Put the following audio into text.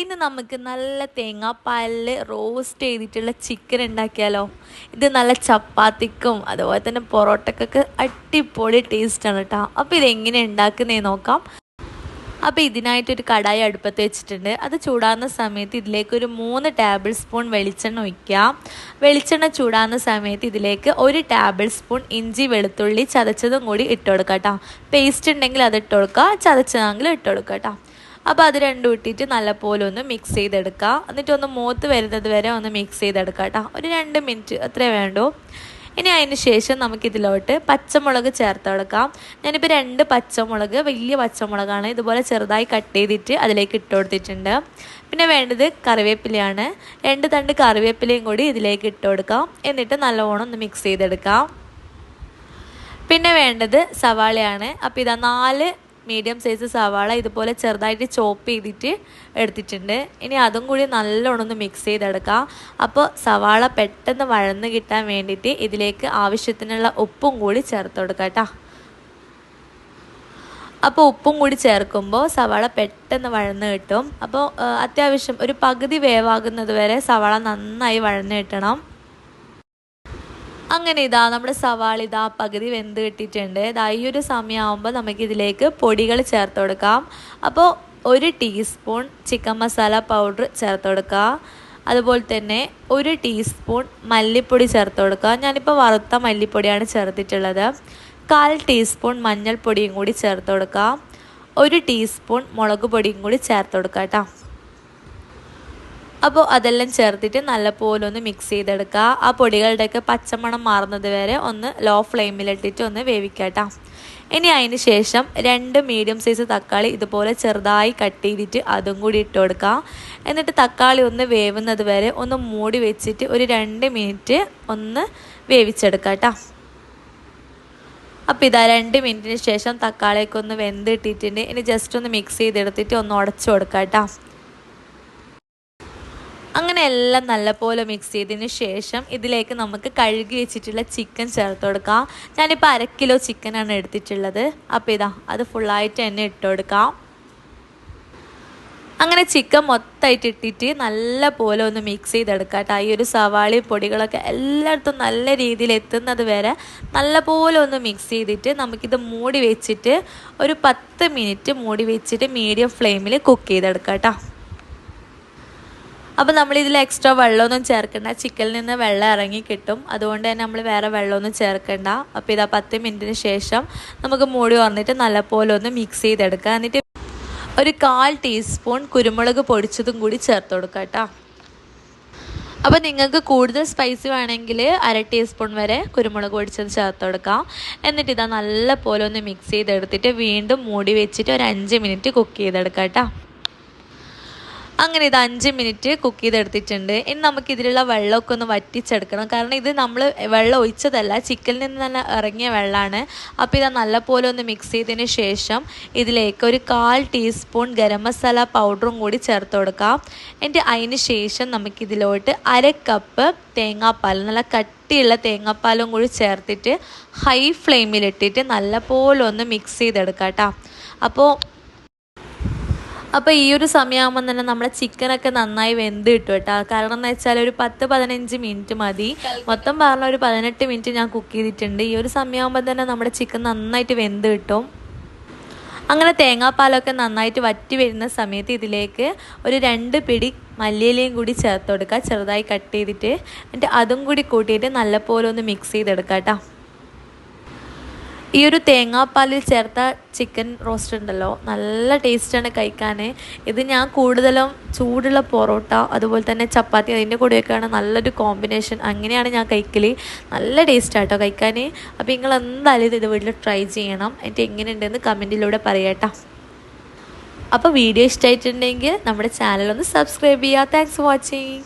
ഇന്ന് നമുക്ക് നല്ല തേങ്ങാപ്പാലിൽ റോസ്റ്റ് ചെയ്തിട്ടുള്ള ചിക്കൻ ഉണ്ടാക്കിയാലോ? ഇത് നല്ല ചപ്പാത്തിക്കും അതുപോലെ തന്നെ പൊറോട്ടക്കൊക്കെ അടിപൊളി ടേസ്റ്റാണ് കേട്ടോ അപ്പോൾ ഇതെങ്ങനെ ഉണ്ടാക്കുന്നേ നോക്കാം. അപ്പോൾ ഇതിനായിട്ടൊരു കടായി അടുപ്പത്ത് വെച്ചിട്ടുണ്ട്. അത് ചൂടാകുന്ന സമയത്ത് ഇതിലേക്ക് ഒരു മൂന്ന് ടേബിൾ സ്പൂൺ വെളിച്ചെണ്ണ ഒഴിക്കാം വെളിച്ചെണ്ണ ചൂടാകുന്ന സമയത്ത് ഇതിലേക്ക് ഒരു ടേബിൾ സ്പൂൺ ഇഞ്ചി വെളുത്തുള്ളി ചതച്ചതും കൂടി ഇട്ട് കൊടുക്കാം കേട്ടോ പേസ്റ്റ് ഉണ്ടെങ്കിൽ അത് ഇട്ട് കൊടുക്കുക ചതച്ചതെങ്കിൽ ഇട്ട് കൊടുക്കാം കേട്ടോ അപ്പോൾ അത് രണ്ടും ഇട്ടിട്ട് നല്ലപോലെ ഒന്ന് മിക്സ് ചെയ്തെടുക്കുക എന്നിട്ട് ഒന്ന് മൂത്ത് വരുന്നത് വരെ ഒന്ന് മിക്സ് ചെയ്തെടുക്കുക കേട്ടോ ഒരു രണ്ട് മിനിറ്റ് അത്രേ വേണ്ടു. ഇനി അതിന് ശേഷം നമുക്കിതിലോട്ട് പച്ചമുളക് ചേർത്ത് കൊടുക്കാം. ഞാനിപ്പോൾ രണ്ട് പച്ചമുളക് വലിയ പച്ചമുളകാണ്. ഇതുപോലെ ചെറുതായി കട്ട് ചെയ്തിട്ട് അതിലേക്ക് ഇട്ട് കൊടുത്തിട്ടുണ്ട്. പിന്നെ വേണ്ടത് കറിവേപ്പിലയാണ്. രണ്ട് തണ്ട് കറിവേപ്പിലയും കൂടി ഇതിലേക്ക് ഇട്ട് കൊടുക്കാം. എന്നിട്ട് നല്ലവണ്ണം ഒന്ന് മിക്സ് ചെയ്തെടുക്കാം. പിന്നെ വേണ്ടത് സവാളയാണ്. അപ്പോൾ ഇതാ നാല് മീഡിയം സൈസ് സവാള ഇതുപോലെ ചെറുതായിട്ട് ചോപ്പ് ചെയ്തിട്ട് എടുത്തിട്ടുണ്ട്. ഇനി അതും കൂടി നല്ലോണം ഒന്ന് മിക്സ് ചെയ്തെടുക്കാം. അപ്പോൾ സവാള പെട്ടെന്ന് വഴന്ന് കിട്ടാൻ വേണ്ടിയിട്ട് ഇതിലേക്ക് ആവശ്യത്തിനുള്ള ഉപ്പും കൂടി ചേർത്ത് കൊടുക്കാം കേട്ടോ അപ്പോൾ ഉപ്പും കൂടി ചേർക്കുമ്പോൾ സവാള പെട്ടെന്ന് വഴന്ന് കിട്ടും. അപ്പോൾ അത്യാവശ്യം ഒരു പകുതി വേവാകുന്നത് വരെ സവാള നന്നായി വഴന്ന് കിട്ടണം. അങ്ങനെ ഇതാ നമ്മുടെ സവാള ഇതാ പകുതി വെന്ത് കിട്ടിയിട്ടുണ്ട്. ഇതാ ഈ ഒരു സമയമാകുമ്പോൾ നമുക്കിതിലേക്ക് പൊടികൾ ചേർത്ത് കൊടുക്കാം. അപ്പോൾ ഒരു ടീസ്പൂൺ ചിക്കൻ മസാല പൗഡർ ചേർത്ത് കൊടുക്കുക. അതുപോലെ തന്നെ ഒരു ടീസ്പൂൺ മല്ലിപ്പൊടി ചേർത്ത് കൊടുക്കുക. ഞാനിപ്പോൾ വറുത്ത മല്ലിപ്പൊടിയാണ് ചേർത്തിട്ടുള്ളത്. കാൽ ടീസ്പൂൺ മഞ്ഞൾപ്പൊടിയും കൂടി ചേർത്ത് കൊടുക്കുക. ഒരു ടീസ്പൂൺ മുളക് പൊടിയും കൂടി ചേർത്ത് കൊടുക്കുക കേട്ടോ. അപ്പോൾ അതെല്ലാം ചേർത്തിട്ട് നല്ലപോലെ ഒന്ന് മിക്സ് ചെയ്തെടുക്കുക ആ പൊടികളുടെയൊക്കെ പച്ചമണം മാറുന്നത് വരെ ഒന്ന് ലോ ഫ്ലെയിമിലിട്ടിട്ട് ഒന്ന് വേവിക്കട്ടോ ഇനി അതിന് ശേഷം രണ്ട് മീഡിയം സൈസ് തക്കാളി ഇതുപോലെ ചെറുതായി കട്ട് ചെയ്തിട്ട് അതും കൂടി ഇട്ട് കൊടുക്കുക എന്നിട്ട് തക്കാളി ഒന്ന് വേവുന്നത് വരെ ഒന്ന് മൂടി വെച്ചിട്ട് ഒരു രണ്ട് മിനിറ്റ് ഒന്ന് വേവിച്ചെടുക്കാട്ടോ അപ്പോൾ ഇതാ രണ്ട് മിനിറ്റിന് ശേഷം തക്കാളിയൊക്കെ ഒന്ന് വെന്തിട്ടിട്ടുണ്ട് ഇനി ജസ്റ്റ് ഒന്ന് മിക്സ് ചെയ്തെടുത്തിട്ട് ഒന്ന് ഉടച്ചു കൊടുക്കാം കേട്ടോ അങ്ങനെ എല്ലാം നല്ലപോലെ മിക്സ് ചെയ്തതിന് ശേഷം ഇതിലേക്ക് നമുക്ക് കഴുകി വെച്ചിട്ടുള്ള ചിക്കൻ ചേർത്ത് കൊടുക്കാം. ഞാനിപ്പോൾ അര കിലോ ചിക്കനാണ് എടുത്തിട്ടുള്ളത്. അപ്പോൾ ഇതാ അത് ഫുള്ളായിട്ട് തന്നെ ഇട്ട് കൊടുക്കാം. അങ്ങനെ ചിക്കൻ മൊത്തമായിട്ട് ഇട്ടിട്ട് നല്ല പോലെ ഒന്ന് മിക്സ് ചെയ്തെടുക്കാം കേട്ടോ. ഈ ഒരു സവാളി പൊടികളൊക്കെ എല്ലായിടത്തും നല്ല രീതിയിൽ എത്തുന്നത് വരെ നല്ല പോലെ ഒന്ന് മിക്സ് ചെയ്തിട്ട് നമുക്കിത് മൂടി വെച്ചിട്ട് ഒരു പത്ത് മിനിറ്റ് മൂടി വെച്ചിട്ട് മീഡിയം ഫ്ലെയിമിൽ കുക്ക് ചെയ്തെടുക്കാം കേട്ടോ. അപ്പോൾ നമ്മളിതിൽ എക്സ്ട്രാ വെള്ളമൊന്നും ചേർക്കണ്ട. ചിക്കനിൽ നിന്ന് വെള്ളം ഇറങ്ങി കിട്ടും. അതുകൊണ്ട് തന്നെ നമ്മൾ വേറെ വെള്ളമൊന്നും ചേർക്കണ്ട. അപ്പോൾ ഇതാ പത്ത് മിനിറ്റിന് ശേഷം നമുക്ക് മൂടി വന്നിട്ട് നല്ലപോലെ ഒന്ന് മിക്സ് ചെയ്തെടുക്കുക എന്നിട്ട് ഒരു കാൽ ടീസ്പൂൺ കുരുമുളക് പൊടിച്ചതും കൂടി ചേർത്ത് കൊടുക്കുക കേട്ടോ. അപ്പോൾ നിങ്ങൾക്ക് കൂടുതൽ സ്പൈസി വേണമെങ്കിൽ അര ടീസ്പൂൺ വരെ കുരുമുളക് പൊടിച്ചത് ചേർത്ത് കൊടുക്കാം. എന്നിട്ട് ഇതാ നല്ലപോലെ ഒന്ന് മിക്സ് ചെയ്തെടുത്തിട്ട് വീണ്ടും മൂടി വെച്ചിട്ട് ഒരു അഞ്ച് മിനിറ്റ് കുക്ക് ചെയ്തെടുക്കാം കേട്ടോ. അങ്ങനെ ഇത് അഞ്ച് മിനിറ്റ് കുക്ക് ചെയ്തെടുത്തിട്ടുണ്ട്. ഇനി നമുക്ക് ഇതിലുള്ള വെള്ളമൊക്കെ ഒന്ന് വറ്റിച്ചെടുക്കണം. കാരണം ഇത് നമ്മൾ വെള്ളം ഒഴിച്ചതല്ല ചിക്കനിൽ നിന്ന് തന്നെ ഇറങ്ങിയ വെള്ളമാണ് അപ്പോൾ ഇത് നല്ലപോലെ ഒന്ന് മിക്സ് ചെയ്തതിന് ശേഷം ഇതിലേക്ക് ഒരു കാൽ ടീസ്പൂൺ ഗരം മസാല പൗഡറും കൂടി ചേർത്ത് കൊടുക്കാം. എന്നിട്ട് അതിന് ശേഷം നമുക്കിതിലോട്ട് അര കപ്പ് തേങ്ങാപ്പാൽ നല്ല കട്ടിയുള്ള തേങ്ങാപ്പാലും കൂടി ചേർത്തിട്ട് ഹൈ ഫ്ലെയിമിലിട്ടിട്ട് നല്ലപോലെ ഒന്ന് മിക്സ് ചെയ്തെടുക്കാം കേട്ടോ അപ്പോൾ അപ്പോൾ ഈ ഒരു സമയമാകുമ്പോൾ തന്നെ നമ്മുടെ ചിക്കനൊക്കെ നന്നായി വെന്ത് കിട്ടും കേട്ടോ. കാരണം എന്ന് വെച്ചാൽ ഒരു പത്ത് പതിനഞ്ച് മിനിറ്റ് മതി. മൊത്തം പറഞ്ഞ ഒരു പതിനെട്ട് മിനിറ്റ് ഞാൻ കുക്ക് ചെയ്തിട്ടുണ്ട്. ഈ ഒരു സമയമാകുമ്പോൾ തന്നെ നമ്മുടെ ചിക്കൻ നന്നായിട്ട് വെന്ത് കിട്ടും. അങ്ങനെ തേങ്ങാപ്പാലൊക്കെ നന്നായിട്ട് വറ്റി വരുന്ന സമയത്ത് ഇതിലേക്ക് ഒരു രണ്ട് പിടി മല്ലിയിലയും കൂടി ചേർത്ത് കൊടുക്കുക. ചെറുതായി കട്ട് ചെയ്തിട്ട്. എന്നിട്ട് അതും കൂടി കൂട്ടിയിട്ട് നല്ലപോലെ ഒന്ന് മിക്സ് ചെയ്തെടുക്കാം കേട്ടോ. ഈ ഒരു തേങ്ങാപ്പാലിൽ ചേർത്ത ചിക്കൻ റോസ്റ്റ് ഉണ്ടല്ലോ. നല്ല ടേസ്റ്റാണ് കഴിക്കാൻ ഇത് ഞാൻ കൂടുതലും ചൂടുള്ള പൊറോട്ട അതുപോലെ തന്നെ ചപ്പാത്തി അതിന്റെ കൂടെയൊക്കെയാണ് നല്ലൊരു കോമ്പിനേഷൻ. അങ്ങനെയാണ് ഞാൻ കഴിക്കൽ നല്ല ടേസ്റ്റാട്ടോ കഴിക്കാൻ അപ്പോൾ നിങ്ങൾ എന്തായാലും ഇത് വീട്ടിൽ ട്രൈ ചെയ്യണം. എന്നിട്ട് എങ്ങനെയുണ്ടെന്ന് കമന്റിലൂടെ പറയട്ടോ. അപ്പോൾ വീഡിയോ ഇഷ്ടമായിട്ടുണ്ടെങ്കിൽ നമ്മുടെ ചാനൽ ഒന്ന് സബ്സ്ക്രൈബ് ചെയ്യുക. Thanks for watching